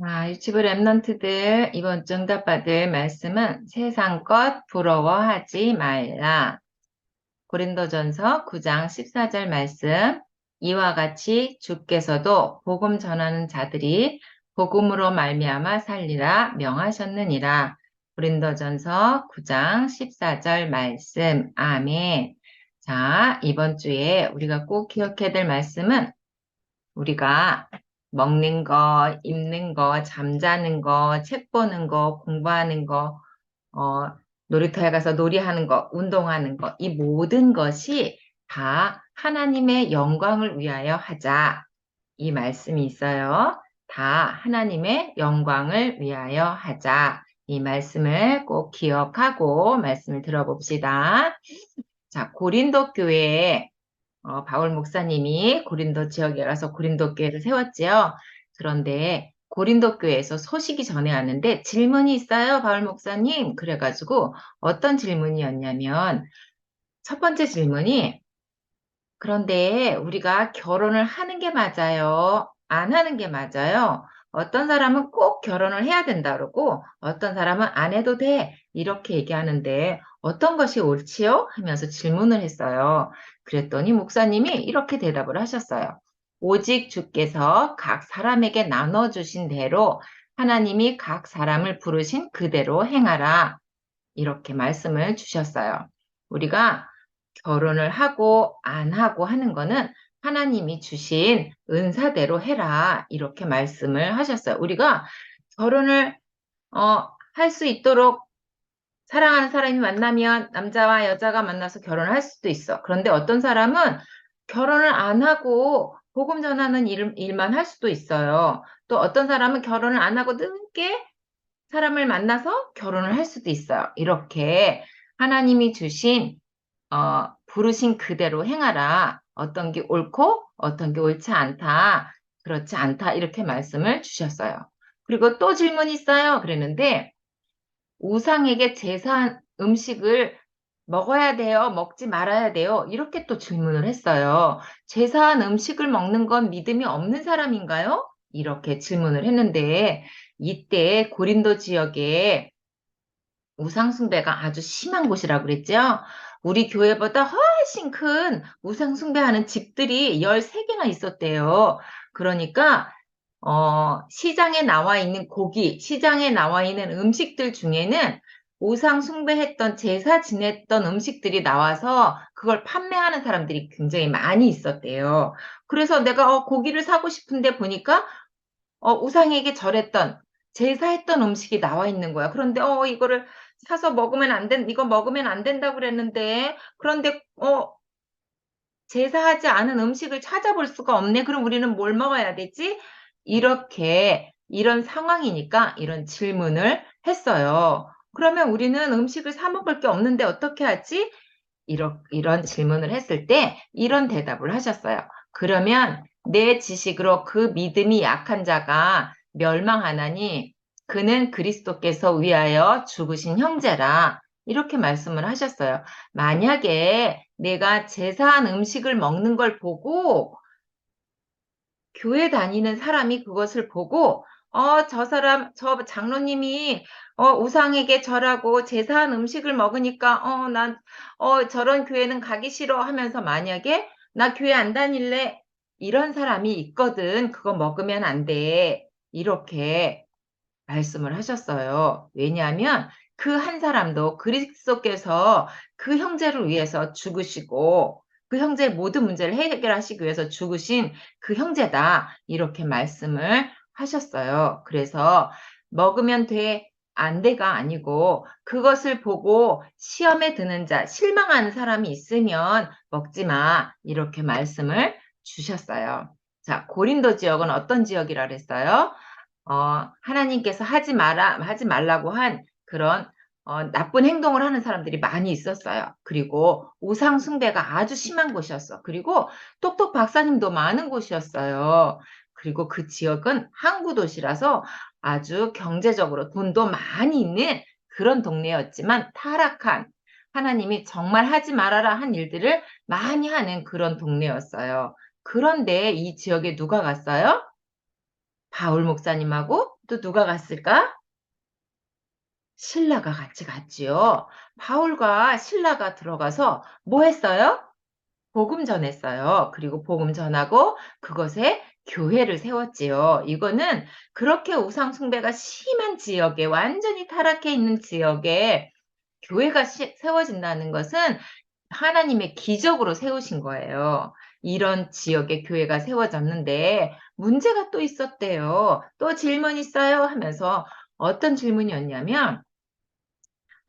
아, 유치부 랩런트들 이번 주 응답받을 말씀은 세상 것 부러워하지 말라. 고린도전서 9장 14절 말씀 이와 같이 주께서도 복음 전하는 자들이 복음으로 말미암아 살리라 명하셨느니라. 고린도전서 9장 14절 말씀. 아멘. 자, 이번 주에 우리가 꼭 기억해야 될 말씀은 우리가 먹는 거, 입는 거, 잠자는 거, 책 보는 거, 공부하는 거, 어, 놀이터에 가서 놀이하는 거, 운동하는 거, 이 모든 것이 다 하나님의 영광을 위하여 하자. 이 말씀이 있어요. 다 하나님의 영광을 위하여 하자. 이 말씀을 꼭 기억하고 말씀을 들어봅시다. 자, 고린도 교회에 어, 바울 목사님이 고린도 지역에 가서 고린도 교회를 세웠지요. 그런데 고린도 교회에서 소식이 전해왔는데 질문이 있어요, 바울 목사님. 그래가지고 어떤 질문이었냐면 첫 번째 질문이 그런데 우리가 결혼을 하는 게 맞아요? 안 하는 게 맞아요? 어떤 사람은 꼭 결혼을 해야 된다 그러고 어떤 사람은 안 해도 돼 이렇게 얘기하는데 어떤 것이 옳지요? 하면서 질문을 했어요. 그랬더니 목사님이 이렇게 대답을 하셨어요. 오직 주께서 각 사람에게 나눠주신 대로 하나님이 각 사람을 부르신 그대로 행하라. 이렇게 말씀을 주셨어요. 우리가 결혼을 하고 안 하고 하는 거는 하나님이 주신 은사대로 해라. 이렇게 말씀을 하셨어요. 우리가 결혼을 어, 할 수 있도록 사랑하는 사람이 만나면 남자와 여자가 만나서 결혼을 할 수도 있어. 그런데 어떤 사람은 결혼을 안 하고 복음 전하는 일, 일만 할 수도 있어요. 또 어떤 사람은 결혼을 안 하고 늦게 사람을 만나서 결혼을 할 수도 있어요. 이렇게 하나님이 주신 어, 부르신 그대로 행하라. 어떤 게 옳고 어떤 게 옳지 않다. 그렇지 않다. 이렇게 말씀을 주셨어요. 그리고 또 질문 있어요. 그랬는데 우상에게 제사한 음식을 먹어야 돼요? 먹지 말아야 돼요? 이렇게 또 질문을 했어요. 제사한 음식을 먹는 건 믿음이 없는 사람인가요? 이렇게 질문을 했는데 이때 고린도 지역에 우상숭배가 아주 심한 곳이라고 그랬죠? 우리 교회보다 훨씬 큰 우상 숭배하는 집들이 13개나 있었대요. 그러니까 어, 시장에 나와 있는 고기, 시장에 나와 있는 음식들 중에는 우상 숭배했던 제사 지냈던 음식들이 나와서 그걸 판매하는 사람들이 굉장히 많이 있었대요. 그래서 내가 어, 고기를 사고 싶은데 보니까 어, 우상에게 절했던 제사했던 음식이 나와 있는 거야. 그런데 어 이거를 사서 먹으면 안 된, 이거 먹으면 안 된다고 그랬는데 그런데 어 제사하지 않은 음식을 찾아볼 수가 없네. 그럼 우리는 뭘 먹어야 되지? 이렇게 이런 상황이니까 이런 질문을 했어요. 그러면 우리는 음식을 사 먹을 게 없는데 어떻게 하지? 이런, 이런 질문을 했을 때 이런 대답을 하셨어요. 그러면 내 지식으로 그 믿음이 약한 자가 멸망하나니 그는 그리스도께서 위하여 죽으신 형제라. 이렇게 말씀을 하셨어요. 만약에 내가 제사한 음식을 먹는 걸 보고 교회 다니는 사람이 그것을 보고 어, 저 사람, 저 장로님이 어, 우상에게 절하고 제사한 음식을 먹으니까 어, 난 어, 저런 교회는 가기 싫어 하면서 만약에 나 교회 안 다닐래 이런 사람이 있거든. 그거 먹으면 안 돼. 이렇게 말씀을 하셨어요. 왜냐하면 그 한 사람도 그리스도께서 그 형제를 위해서 죽으시고 그 형제의 모든 문제를 해결하시기 위해서 죽으신 그 형제다. 이렇게 말씀을 하셨어요. 그래서 먹으면 돼, 안 돼가 아니고 그것을 보고 시험에 드는 자, 실망하는 사람이 있으면 먹지 마. 이렇게 말씀을 주셨어요. 자, 고린도 지역은 어떤 지역이라 그랬어요? 어, 하나님께서 하지 마라, 하지 말라고 한 그런 어, 나쁜 행동을 하는 사람들이 많이 있었어요. 그리고 우상 숭배가 아주 심한 곳이었어. 그리고 똑똑 박사님도 많은 곳이었어요. 그리고 그 지역은 항구 도시라서 아주 경제적으로 돈도 많이 있는 그런 동네였지만 타락한 하나님이 정말 하지 말아라 한 일들을 많이 하는 그런 동네였어요. 그런데 이 지역에 누가 갔어요? 바울 목사님하고 또 누가 갔을까? 신라가 같이 갔지요. 바울과 신라가 들어가서 뭐 했어요? 복음 전했어요. 그리고 복음 전하고 그것에 교회를 세웠지요. 이거는 그렇게 우상 숭배가 심한 지역에 완전히 타락해 있는 지역에 교회가 시- 세워진다는 것은 하나님의 기적으로 세우신 거예요. 이런 지역에 교회가 세워졌는데 문제가 또 있었대요. 또 질문 있어요? 하면서 어떤 질문이었냐면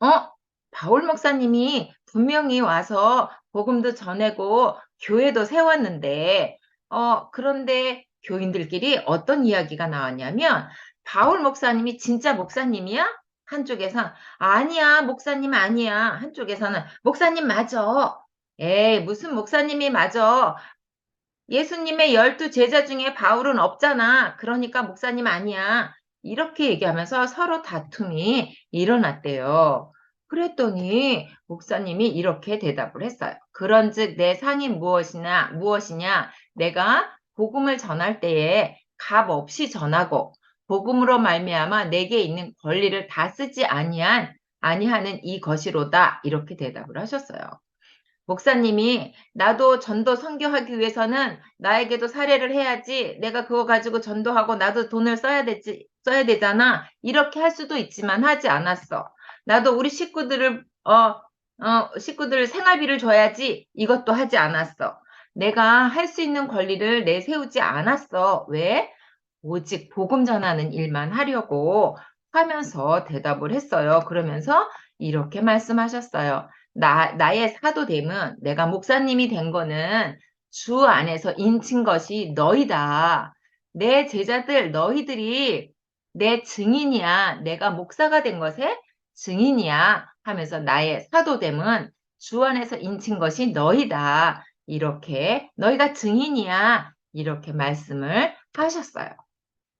어? 바울 목사님이 분명히 와서 복음도 전하고 교회도 세웠는데, 어, 그런데 교인들끼리 어떤 이야기가 나왔냐면, 바울 목사님이 진짜 목사님이야? 한쪽에서, 아니야, 목사님 아니야. 한쪽에서는, 목사님 맞아. 에이, 무슨 목사님이 맞아. 예수님의 열두 제자 중에 바울은 없잖아. 그러니까 목사님 아니야. 이렇게 얘기하면서 서로 다툼이 일어났대요. 그랬더니 목사님이 이렇게 대답을 했어요. 그런즉 내 상이 무엇이냐 무엇이냐 내가 복음을 전할 때에 값 없이 전하고 복음으로 말미암아 내게 있는 권리를 다 쓰지 아니한 아니하는 이 것이로다 이렇게 대답을 하셨어요. 목사님이 나도 전도 선교하기 위해서는 나에게도 사례를 해야지 내가 그거 가지고 전도하고 나도 돈을 써야 되지 써야 되잖아. 이렇게 할 수도 있지만 하지 않았어. 나도 우리 식구들을 어, 어 식구들 생활비를 줘야지 이것도 하지 않았어. 내가 할 수 있는 권리를 내세우지 않았어. 왜? 오직 복음 전하는 일만 하려고 하면서 대답을 했어요. 그러면서 이렇게 말씀하셨어요 나, 나의 사도 됨은 내가 목사님이 된 거는 주 안에서 인친 것이 너희다. 내 제자들, 너희들이 내 증인이야. 내가 목사가 된 것에 증인이야. 하면서 나의 사도됨은 주 안에서 인친 것이 너희다. 이렇게, 너희가 증인이야. 이렇게 말씀을 하셨어요.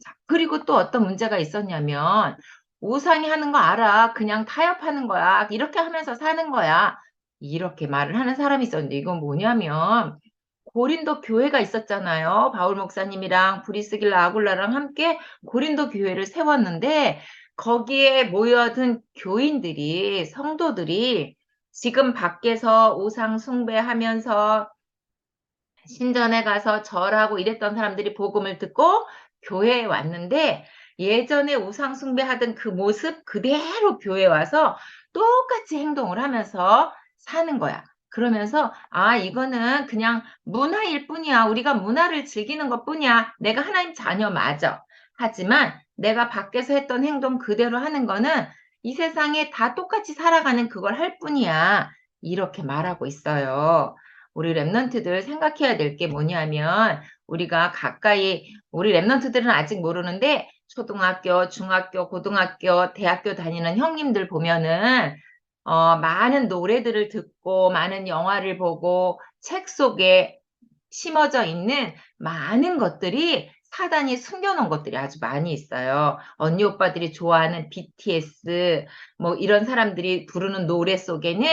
자, 그리고 또 어떤 문제가 있었냐면, 우상이 하는 거 알아. 그냥 타협하는 거야. 이렇게 하면서 사는 거야. 이렇게 말을 하는 사람이 있었는데 이건 뭐냐면 고린도 교회가 있었잖아요. 바울 목사님이랑 브리스길라 아굴라랑 함께 고린도 교회를 세웠는데 거기에 모여든 교인들이 성도들이 지금 밖에서 우상 숭배하면서 신전에 가서 절하고 이랬던 사람들이 복음을 듣고 교회에 왔는데 예전에 우상 숭배하던 그 모습 그대로 교회 와서 똑같이 행동을 하면서 사는 거야. 그러면서 아 이거는 그냥 문화일 뿐이야. 우리가 문화를 즐기는 것 뿐이야. 내가 하나님 자녀 맞아. 하지만 내가 밖에서 했던 행동 그대로 하는 거는 이 세상에 다 똑같이 살아가는 그걸 할 뿐이야. 이렇게 말하고 있어요. 우리 랩런트들 생각해야 될 게 뭐냐면 우리가 가까이 우리 랩런트들은 아직 모르는데 초등학교, 중학교, 고등학교, 대학교 다니는 형님들 보면은 어, 많은 노래들을 듣고 많은 영화를 보고 책 속에 심어져 있는 많은 것들이 사단이 숨겨놓은 것들이 아주 많이 있어요. 언니 오빠들이 좋아하는 BTS 뭐 이런 사람들이 부르는 노래 속에는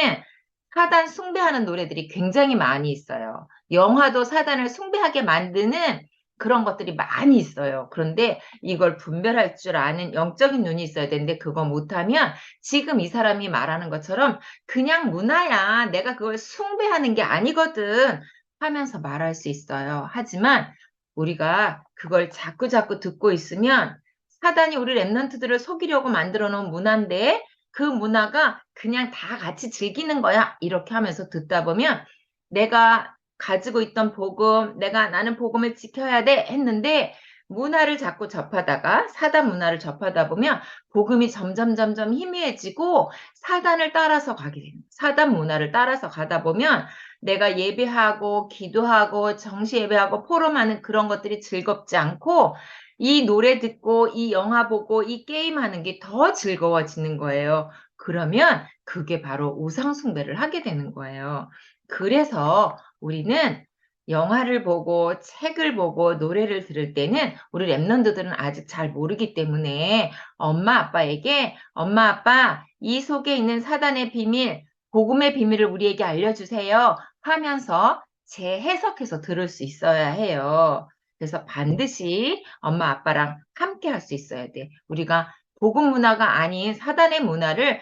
사단 숭배하는 노래들이 굉장히 많이 있어요. 영화도 사단을 숭배하게 만드는 그런 것들이 많이 있어요. 그런데 이걸 분별할 줄 아는 영적인 눈이 있어야 되는데 그거 못하면 지금 이 사람이 말하는 것처럼 그냥 문화야. 내가 그걸 숭배하는 게 아니거든. 하면서 말할 수 있어요. 하지만 우리가 그걸 자꾸 자꾸 듣고 있으면 사단이 우리 랩런트들을 속이려고 만들어 놓은 문화인데 그 문화가 그냥 다 같이 즐기는 거야. 이렇게 하면서 듣다 보면 내가 가지고 있던 복음, 내가 나는 복음을 지켜야 돼 했는데 문화를 자꾸 접하다가 사단 문화를 접하다 보면 복음이 점점 점점 희미해지고 사단을 따라서 가게 됩니다. 사단 문화를 따라서 가다 보면 내가 예배하고 기도하고 정시 예배하고 포럼하는 그런 것들이 즐겁지 않고 이 노래 듣고 이 영화 보고 이 게임하는 게 더 즐거워지는 거예요. 그러면 그게 바로 우상 숭배를 하게 되는 거예요. 그래서 우리는 영화를 보고 책을 보고 노래를 들을 때는 우리 랩런드들은 아직 잘 모르기 때문에 엄마 아빠에게 엄마 아빠 이 속에 있는 사단의 비밀 복음의 비밀을 우리에게 알려주세요 하면서 재해석해서 들을 수 있어야 해요. 그래서 반드시 엄마 아빠랑 함께 할 수 있어야 돼. 우리가 복음 문화가 아닌 사단의 문화를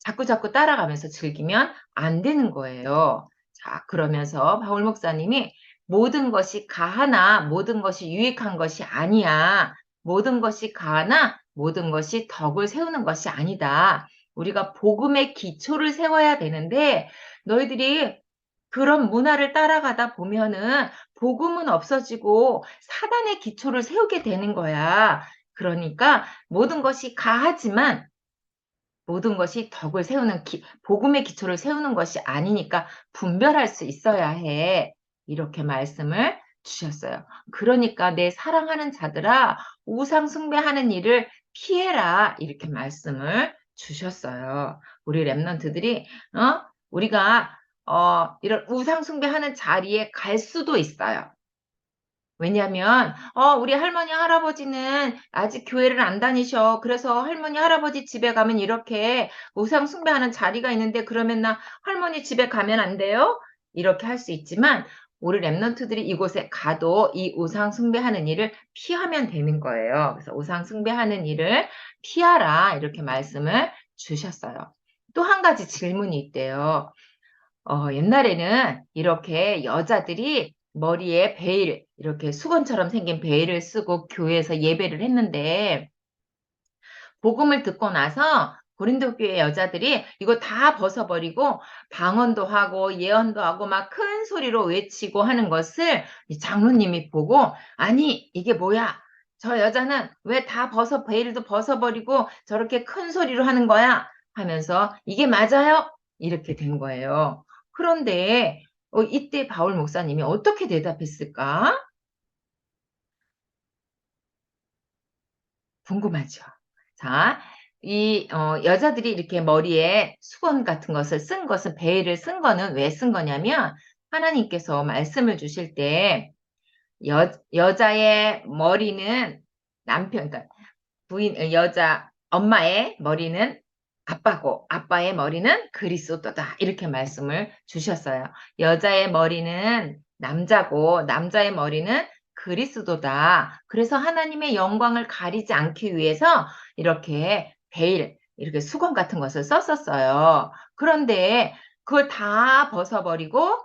자꾸 자꾸 따라가면서 즐기면 안 되는 거예요. 자, 그러면서 바울 목사님이 모든 것이 가하나 모든 것이 유익한 것이 아니야. 모든 것이 가하나 모든 것이 덕을 세우는 것이 아니다. 우리가 복음의 기초를 세워야 되는데 너희들이 그런 문화를 따라가다 보면은 복음은 없어지고 사단의 기초를 세우게 되는 거야. 그러니까 모든 것이 가하지만 모든 것이 덕을 세우는 기, 복음의 기초를 세우는 것이 아니니까 분별할 수 있어야 해. 이렇게 말씀을 주셨어요. 그러니까 내 사랑하는 자들아 우상 숭배하는 일을 피해라 이렇게 말씀을 주셨어요. 우리 랩런트들이 어 우리가 어 이런 우상 숭배하는 자리에 갈 수도 있어요. 왜냐면 어 우리 할머니 할아버지는 아직 교회를 안 다니셔. 그래서 할머니 할아버지 집에 가면 이렇게 우상 숭배하는 자리가 있는데 그러면 나 할머니 집에 가면 안 돼요? 이렇게 할 수 있지만 우리 랩런트들이 이곳에 가도 이 우상 숭배하는 일을 피하면 되는 거예요. 그래서 우상 숭배하는 일을 피하라 이렇게 말씀을 주셨어요. 또 한 가지 질문이 있대요. 어, 옛날에는 이렇게 여자들이 머리에 베일, 이렇게 수건처럼 생긴 베일을 쓰고 교회에서 예배를 했는데, 복음을 듣고 나서 고린도 교회 여자들이 이거 다 벗어버리고 방언도 하고 예언도 하고 막 큰 소리로 외치고 하는 것을 장로님이 보고 아니 이게 뭐야? 저 여자는 왜 다 벗어 베일도 벗어버리고 저렇게 큰 소리로 하는 거야? 하면서 이게 맞아요? 이렇게 된 거예요. 그런데 어, 이때 바울 목사님이 어떻게 대답했을까? 궁금하죠? 자 이, 어, 여자들이 이렇게 머리에 수건 같은 것을 쓴 것은, 베일을 쓴 거는 왜 쓴 거냐면, 하나님께서 말씀을 주실 때, 여, 여자의 머리는 남편, 그러니까 부인, 여자, 엄마의 머리는 아빠고, 아빠의 머리는 그리스도다. 이렇게 말씀을 주셨어요. 여자의 머리는 남자고, 남자의 머리는 그리스도다. 그래서 하나님의 영광을 가리지 않기 위해서 이렇게 베일, 이렇게 수건 같은 것을 썼었어요. 그런데 그걸 다 벗어버리고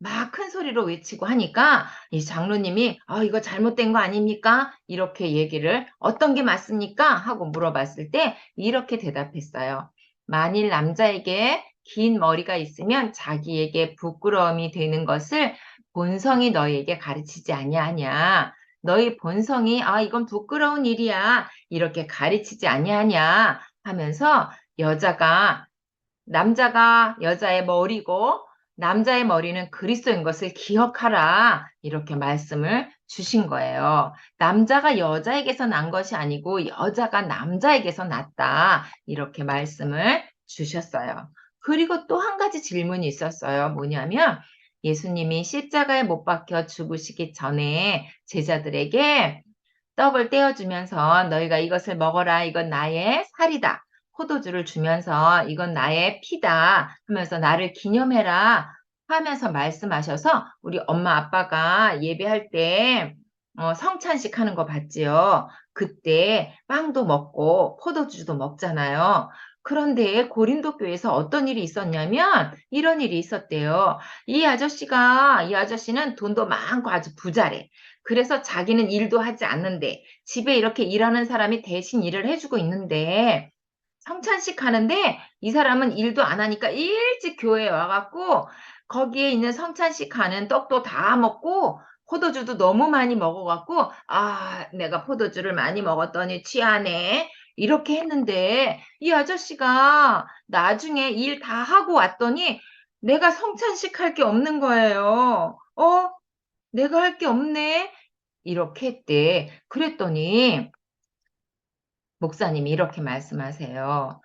막 큰 소리로 외치고 하니까 이 장로님이 아, 이거 잘못된 거 아닙니까? 이렇게 얘기를 어떤 게 맞습니까? 하고 물어봤을 때 이렇게 대답했어요. 만일 남자에게 긴 머리가 있으면 자기에게 부끄러움이 되는 것을 본성이 너희에게 가르치지 아니하냐. 너희 본성이 아 이건 부끄러운 일이야 이렇게 가르치지 아니하냐 하면서 여자가 남자가 여자의 머리고 남자의 머리는 그리스도인 것을 기억하라 이렇게 말씀을 주신 거예요. 남자가 여자에게서 난 것이 아니고 여자가 남자에게서 났다 이렇게 말씀을 주셨어요. 그리고 또 한 가지 질문이 있었어요. 뭐냐면 예수님이 십자가에 못 박혀 죽으시기 전에 제자들에게 떡을 떼어주면서 너희가 이것을 먹어라. 이건 나의 살이다. 포도주를 주면서 이건 나의 피다 하면서 나를 기념해라 하면서 말씀하셔서 우리 엄마 아빠가 예배할 때 어, 성찬식 하는 거 봤지요. 그때 빵도 먹고 포도주도 먹잖아요. 그런데 고린도 교회에서 어떤 일이 있었냐면 이런 일이 있었대요. 이 아저씨가 이 아저씨는 돈도 많고 아주 부자래. 그래서 자기는 일도 하지 않는데 집에 이렇게 일하는 사람이 대신 일을 해주고 있는데 성찬식 하는데 이 사람은 일도 안 하니까 일찍 교회에 와갖고 거기에 있는 성찬식 하는 떡도 다 먹고 포도주도 너무 많이 먹어갖고 아 내가 포도주를 많이 먹었더니 취하네 이렇게 했는데 이 아저씨가 나중에 일 다 하고 왔더니 내가 성찬식 할 게 없는 거예요. 어? 내가 할 게 없네? 이렇게 했대. 그랬더니 목사님이 이렇게 말씀하세요.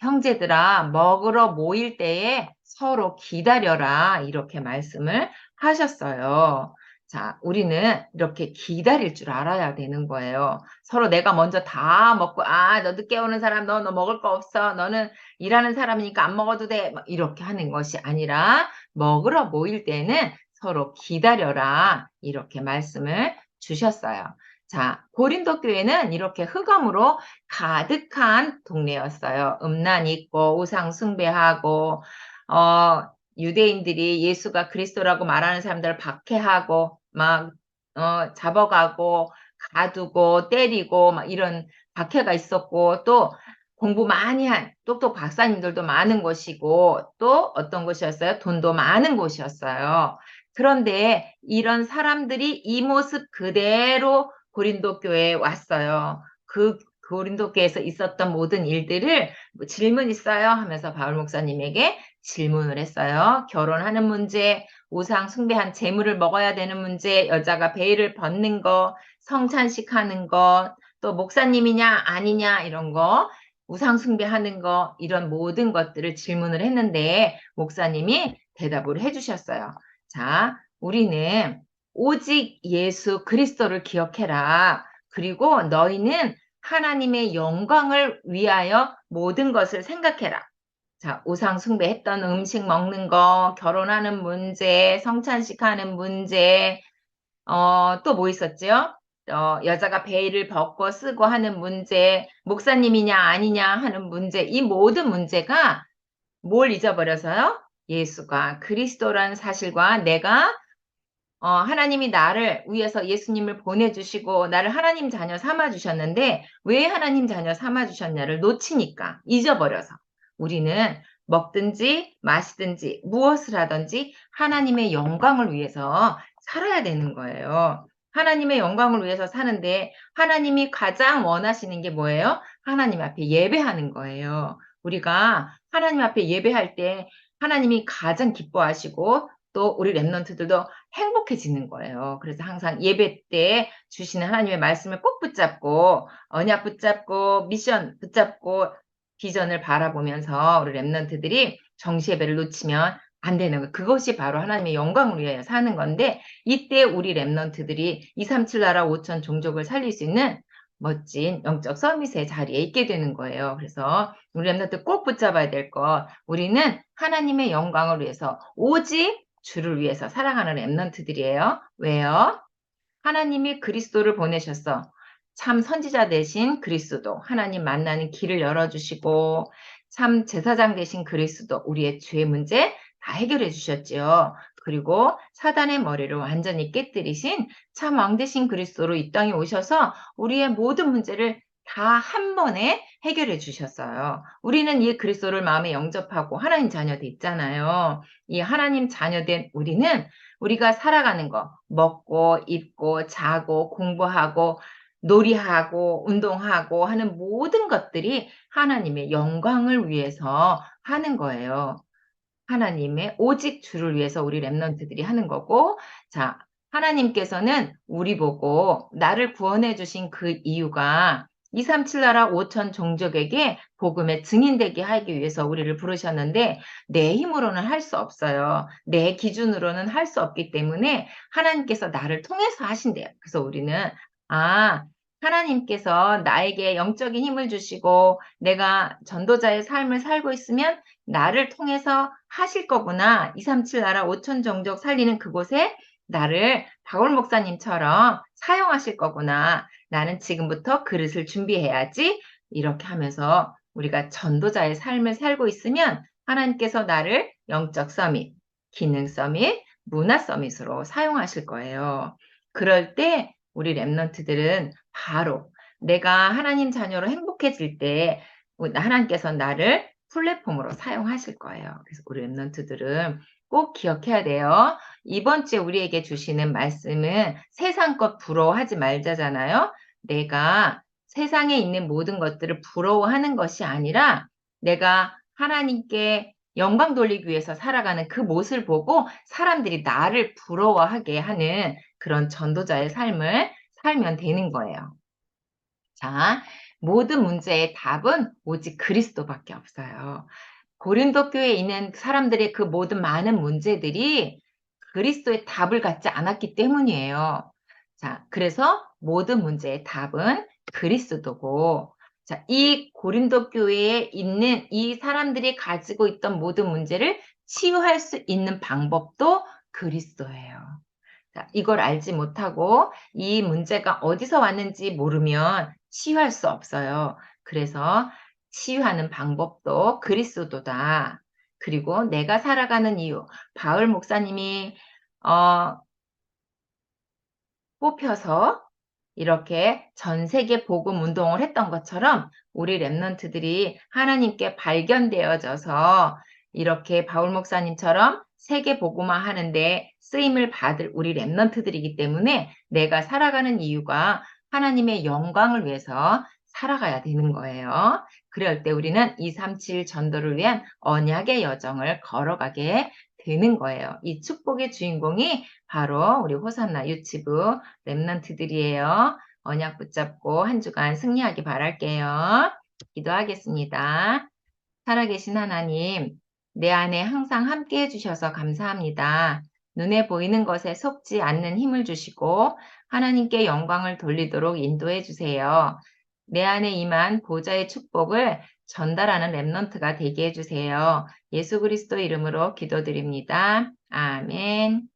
형제들아, 먹으러 모일 때에 서로 기다려라. 이렇게 말씀을 하셨어요. 자, 우리는 이렇게 기다릴 줄 알아야 되는 거예요. 서로 내가 먼저 다 먹고, 아, 너 늦게 오는 사람, 너, 너 먹을 거 없어. 너는 일하는 사람이니까 안 먹어도 돼. 이렇게 하는 것이 아니라, 먹으러 모일 때는 서로 기다려라. 이렇게 말씀을 주셨어요. 자, 고린도 교회는 이렇게 흑암으로 가득한 동네였어요. 음란이 있고 우상 숭배하고 어, 유대인들이 예수가 그리스도라고 말하는 사람들을 박해하고 막 어, 잡아가고 가두고 때리고 막 이런 박해가 있었고 또 공부 많이 한 똑똑 박사님들도 많은 곳이고 또 어떤 곳이었어요? 돈도 많은 곳이었어요. 그런데 이런 사람들이 이 모습 그대로 고린도 교회에 왔어요. 그 고린도 교회에서 있었던 모든 일들을 뭐 질문 있어요 하면서 바울 목사님에게 질문을 했어요. 결혼하는 문제, 우상 숭배한 재물을 먹어야 되는 문제, 여자가 베일을 벗는 거, 성찬식 하는 것, 또 목사님이냐 아니냐 이런 거, 우상 숭배하는 거 이런 모든 것들을 질문을 했는데 목사님이 대답을 해주셨어요. 자, 우리는 오직 예수 그리스도를 기억해라. 그리고 너희는 하나님의 영광을 위하여 모든 것을 생각해라. 자, 우상 숭배했던 음식 먹는 거, 결혼하는 문제, 성찬식 하는 문제, 어, 또 뭐 있었죠? 어, 여자가 베일을 벗고 쓰고 하는 문제, 목사님이냐 아니냐 하는 문제, 이 모든 문제가 뭘 잊어버려서요? 예수가 그리스도라는 사실과 내가 어, 하나님이 나를 위해서 예수님을 보내주시고 나를 하나님 자녀 삼아주셨는데 왜 하나님 자녀 삼아주셨냐를 놓치니까 잊어버려서 우리는 먹든지 마시든지 무엇을 하든지 하나님의 영광을 위해서 살아야 되는 거예요. 하나님의 영광을 위해서 사는데 하나님이 가장 원하시는 게 뭐예요? 하나님 앞에 예배하는 거예요. 우리가 하나님 앞에 예배할 때 하나님이 가장 기뻐하시고 또 우리 랩런트들도 행복해지는 거예요. 그래서 항상 예배 때 주시는 하나님의 말씀을 꼭 붙잡고 언약 붙잡고 미션 붙잡고 비전을 바라보면서 우리 랩런트들이 정시 예배를 놓치면 안 되는 거. 그것이 바로 하나님의 영광을 위하여 사는 건데 이때 우리 랩런트들이 237 나라 5천 종족을 살릴 수 있는 멋진 영적 서밋의 자리에 있게 되는 거예요. 그래서 우리 랩런트 꼭 붙잡아야 될 것. 우리는 하나님의 영광을 위해서 오직 주를 위해서 살아가는 랩런트들이에요. 왜요? 하나님이 그리스도를 보내셨어. 참 선지자 대신 그리스도 하나님 만나는 길을 열어주시고 참 제사장 대신 그리스도 우리의 죄 문제 다 해결해 주셨지요. 그리고 사단의 머리를 완전히 깨뜨리신 참 왕 대신 그리스도로 이 땅에 오셔서 우리의 모든 문제를 다 한 번에 해결해 주셨어요. 우리는 이 그리스도를 마음에 영접하고 하나님 자녀 됐잖아요. 이 하나님 자녀 된 우리는 우리가 살아가는 거, 먹고, 입고, 자고, 공부하고, 놀이하고, 운동하고 하는 모든 것들이 하나님의 영광을 위해서 하는 거예요. 하나님의 오직 주를 위해서 우리 랩런트들이 하는 거고, 자, 하나님께서는 우리 보고 나를 구원해 주신 그 이유가 237 나라 5천 종족에게 복음의 증인되게 하기 위해서 우리를 부르셨는데 내 힘으로는 할 수 없어요. 내 기준으로는 할 수 없기 때문에 하나님께서 나를 통해서 하신대요. 그래서 우리는 아 하나님께서 나에게 영적인 힘을 주시고 내가 전도자의 삶을 살고 있으면 나를 통해서 하실 거구나. 237 나라 5천 종족 살리는 그곳에 나를 박월 목사님처럼 사용하실 거구나. 나는 지금부터 그릇을 준비해야지. 이렇게 하면서 우리가 전도자의 삶을 살고 있으면 하나님께서 나를 영적 서밋, 기능 서밋, 문화 서밋으로 사용하실 거예요. 그럴 때 우리 랩런트들은 바로 내가 하나님 자녀로 행복해질 때 하나님께서 나를 플랫폼으로 사용하실 거예요. 그래서 우리 랩런트들은 꼭 기억해야 돼요. 이번 주에 우리에게 주시는 말씀은 세상 것 부러워하지 말자잖아요. 내가 세상에 있는 모든 것들을 부러워하는 것이 아니라 내가 하나님께 영광 돌리기 위해서 살아가는 그 모습을 보고 사람들이 나를 부러워하게 하는 그런 전도자의 삶을 살면 되는 거예요. 자, 모든 문제의 답은 오직 그리스도밖에 없어요. 고린도 교회에 있는 사람들의 그 모든 많은 문제들이 그리스도의 답을 갖지 않았기 때문이에요. 자, 그래서 모든 문제의 답은 그리스도고, 자, 이 고린도 교회에 있는 이 사람들이 가지고 있던 모든 문제를 치유할 수 있는 방법도 그리스도예요. 자, 이걸 알지 못하고 이 문제가 어디서 왔는지 모르면 치유할 수 없어요. 그래서 치유하는 방법도 그리스도다. 그리고 내가 살아가는 이유, 바울 목사님이 어, 뽑혀서 이렇게 전 세계 복음 운동을 했던 것처럼 우리 랩런트들이 하나님께 발견되어져서 이렇게 바울 목사님처럼 세계 복음화 하는데 쓰임을 받을 우리 랩런트들이기 때문에 내가 살아가는 이유가 하나님의 영광을 위해서 살아가야 되는 거예요. 그럴 때 우리는 237 전도를 위한 언약의 여정을 걸어가게 되는 거예요. 이 축복의 주인공이 바로 우리 호산나 유치부 랩런트들이에요. 언약 붙잡고 한 주간 승리하기 바랄게요. 기도하겠습니다. 살아계신 하나님, 내 안에 항상 함께 해주셔서 감사합니다. 눈에 보이는 것에 속지 않는 힘을 주시고 하나님께 영광을 돌리도록 인도해 주세요. 내 안에 임한 보좌의 축복을 전달하는 랩넌트가 되게 해주세요. 예수 그리스도 이름으로 기도드립니다. 아멘.